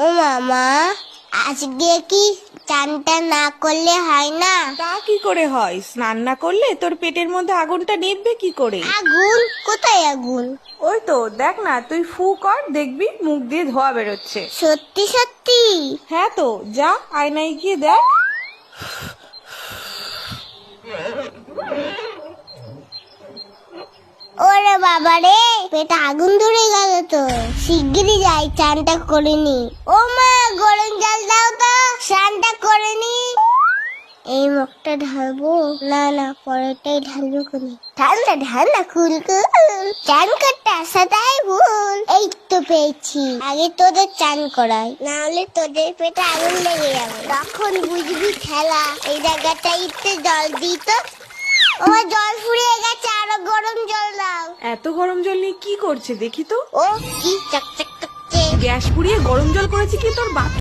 ও মামা আজকে কি চানটা না করলে হয় না? তা কি করে হয়? স্নান না করলে তোর পেটের মধ্যে আগুনটা নিভবে কি করে? আগুন? কোথায় আগুন? ওই তো দেখ না তুই ফু কর দেখবি মুখ দিয়ে ধোয়া বেরোচ্ছে। সত্যি সত্যি? হ্যাঁ তো যা আয়নায় গিয়ে দেখ। বাবা রে পেটে আগুন ধরে গেল তো। শিগগিরই যাই, চানটা করে নি। ও মা, গরম জল দাও তো স্নানটা করে নি। এই ঢালবো? না না পরেরটাই ঢালবো চান করতে আসাটাই ভুল। এই তো পেয়েছি। আগে তোদের চান করাই না হলে তোদের পেটে আগুন লেগে যাবে। তখন বুঝবি খেলা, এই জায়গাটা একটু জল দিই তো আমার জল ফুরিয়ে গেছে আরও এত গরম জল নিয়ে কি করছে দেখি তো? ও কি চকচক করছে। গ্যাস পুড়িয়ে গরম জল করেছে কি তোর বাপ?